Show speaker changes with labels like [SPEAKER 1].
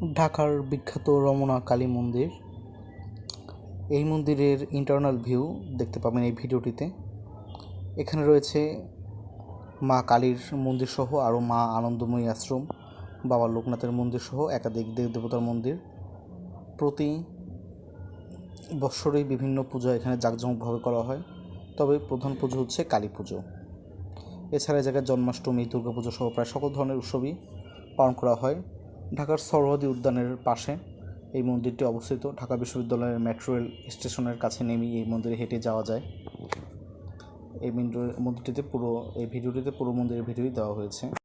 [SPEAKER 1] ঢাকার বিখ্যাত রমনা কালী মন্দির। এই মন্দিরের ইন্টারনাল ভিউ দেখতে পাবেন এই ভিডিওটিতে। এখানে রয়েছে মা কালীর মন্দির সহ আরও মা আনন্দময়ী আশ্রম, বাবা লোকনাথের মন্দির সহ একাধিক দেব দেবতার মন্দির। প্রতি বৎসরেই বিভিন্ন পূজা এখানে জাঁকজমকভাবে করা হয়। তবে প্রধান পুজো হচ্ছে কালী পুজো। এছাড়া এই জায়গায় জন্মাষ্টমী, দুর্গাপুজো সহ প্রায় সকল ধরনের উৎসবই পালন করা হয়। ঢাকার সরোয়াদি উদ্যানের পাশে। এই মন্দিরটি অবস্থিত। ঢাকা বিশ্ববিদ্যালয়ের মেট্রো রেল স্টেশনের কাছে নেমেই এই মন্দিরে হেঁটে যাওয়া যায়। এই মন্দির- মন্দিরটিতে পুরো, এই ভিডিওটিতে পুরো মন্দিরের ভিডিওই দেওয়া হয়েছে।